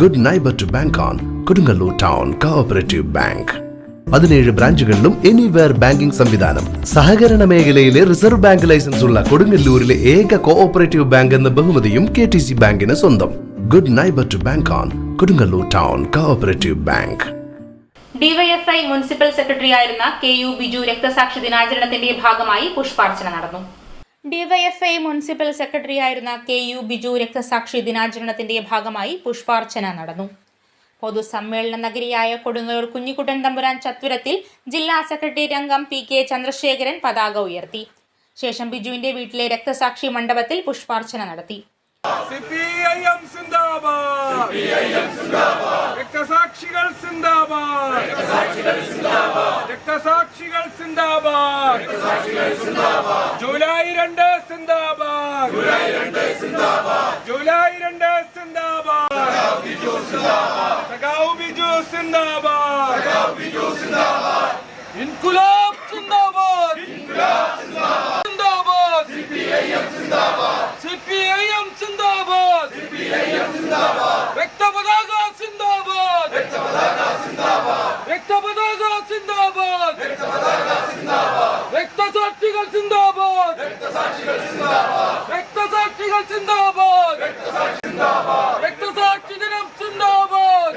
Good neighbour to bank on Kodungallur town cooperative bank പതിനേഴ് ബ്രാഞ്ചുകളിലും anywhere banking സംവിധാനം. സഹകരണ മേഖലയിലെ റിസർവ് ബാങ്ക് ലൈസൻസ് ഉള്ള കൊടുങ്ങല്ലൂരിലെ ഏക കോഓപ്പറേറ്റീവ് ബാങ്ക് എന്ന ബഹുമതിയും കെ ടി സി ബാങ്കിന് സ്വന്തം. Good neighbour to bank on Kodungallur town cooperative bank DYFI municipal സെക്രട്ടറിയായിരുന്ന കെ യു ബിജു രക്തസാക്ഷി ദിനാചരണത്തിന്റെ ഭാഗമായി പുഷ്പാർച്ചന നടന്നു. ഡിവൈഎഫ്ഐ മുനിസിപ്പൽ സെക്രട്ടറിയായിരുന്ന കെ യു ബിജു രക്തസാക്ഷി ദിനാചരണത്തിന്റെ ഭാഗമായി പുഷ്പാർച്ചന നടന്നു. പൊതുസമ്മേളന നഗരിയായ കൊടുങ്ങല്ലൂർ കുഞ്ഞിക്കുട്ടൻ തമ്പുരാൻ ചത്വരത്തിൽ ജില്ലാ സെക്രട്ടറി രംഗം പി കെ ചന്ദ്രശേഖരൻ പതാക ഉയർത്തി. ശേഷം ബിജുവിന്റെ വീട്ടിലെ രക്തസാക്ഷി മണ്ഡപത്തിൽ പുഷ്പാർച്ചന നടത്തി. സിപിഐഎം സിന്ദാബാദ്. രക്തസാക്ഷികൾ സിന്ദാബാദ് രക്തസാക്ഷികൾ സിന്ദാബാദ് ജൂലൈ രണ്ട് സിന്ദാബാദ്. ജൂലൈ രണ്ട് സിന്ദാബാദ്. സഖാവ് ബിജു സിന്ദാബാദ്. ഇൻകുലാബ് സിന്ദാബാദ്. സിന്ദാബാദ്. സിപിഐഎം സിന്ദാബാദ്. രക്തപതാക സിന്ദാബാദ്. രക്തപതാക സിന്ദാബാദ്. രക്തസാക്ഷികൾ സിന്ദാബാദ് രക്തസാക്ഷികൾ സിന്ദാബാദ് രക്തസാക്ഷി ദിനം സിന്ദാബാദ്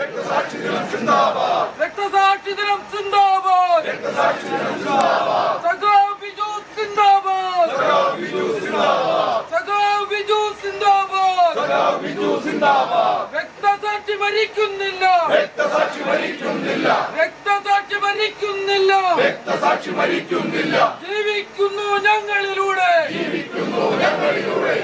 രക്തസാക്ഷി ദിനം സിന്ദാബാദ്। സഖാവ് ബിജു സിന്ദാബാദ്। സഖാവ് ബിജു സിന്ദാബാദ്। രക്തസാക്ഷി മരിക്കുന്നില്ല। രക്തസാക്ഷി മരിക്കുന്നില്ല। രക്തസാക്ഷി മരിക്കുന്നില്ല। രക്തസാക്ഷി മരിക്കുന്നില്ല। ജീവിക്കുന്നു ഞങ്ങളിലൂടെ। ജീവിക്കുന്നു ഞങ്ങളിലൂടെ।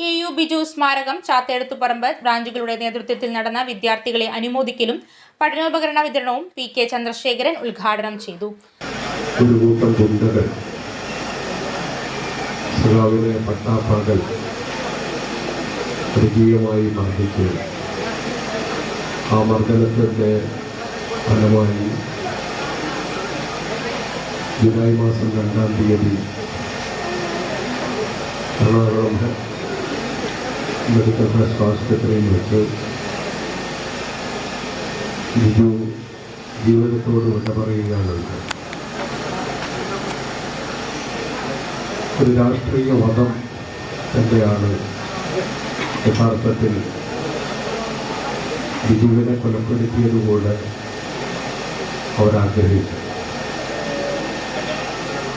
കെ യു ബിജു സ്മാരകം ചാത്തേടത്തുപറമ്പ് ബ്രാഞ്ചുകളുടെ നേതൃത്വത്തിൽ നടന്ന വിദ്യാർത്ഥികളെ അനുമോദിക്കലും പഠനോപകരണ വിതരണവും പി കെ ചന്ദ്രശേഖരൻ ഉദ്ഘാടനം ചെയ്തു. ഒരു കൂട്ടം ആ മർദ്ദനത്തിന്റെ ഫലമായി ജൂലൈ മാസം രണ്ടാം തീയതി എറണാകുളം മെഡിക്കൽ ട്രസ്റ്റ് ആശുപത്രിയിൽ വെച്ച് ബിജു ജീവിതത്തോട് വിട പറയുകയാണ് ഒരു രാഷ്ട്രീയ വധം തന്നെയാണ് യഥാർത്ഥത്തിൽ ബിജുവിനെ കൊലപ്പെടുത്തിയതുകൊണ്ട് അവരാഗ്രഹിച്ചു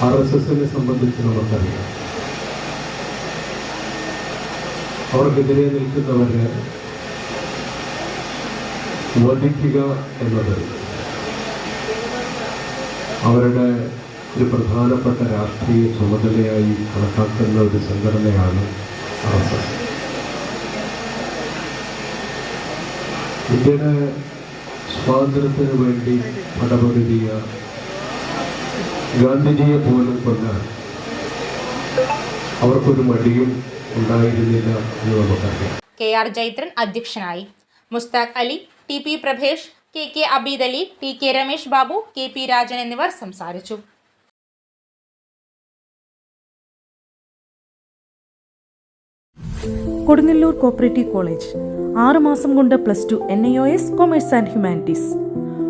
ആർ എസ് എസിനെ സംബന്ധിച്ച് നമുക്കറിയാം. അവർക്കെതിരെ നിൽക്കുന്നവരെ വധിക്കുക എന്നത് അവരുടെ ഒരു പ്രധാനപ്പെട്ട രാഷ്ട്രീയ ചുമതലയായി കണക്കാക്കുന്ന ഒരു സംഘടനയാണ് ആർ എസ് എസ്. ഇന്ത്യയുടെ സ്വാതന്ത്ര്യത്തിന് വേണ്ടി പടപൊരുതിയ ഗാന്ധിജിയെ പോലും കൊല്ലാൻ അവർക്കൊരു മടിയും ഉണ്ടായിരുന്നില്ല എന്ന് നമുക്കറിയാം. കെ ആർ ജൈത്രൻ അധ്യക്ഷനായി. Mushtaq Ali T P Prabhesh K K Abeed Ali T K Ramesh Babu K P Rajan എന്നിവർ സംസാരിച്ചു. Kodungallur cooperative college. ആറ് മാസം കൊണ്ട് plus two N I O S commerce and humanities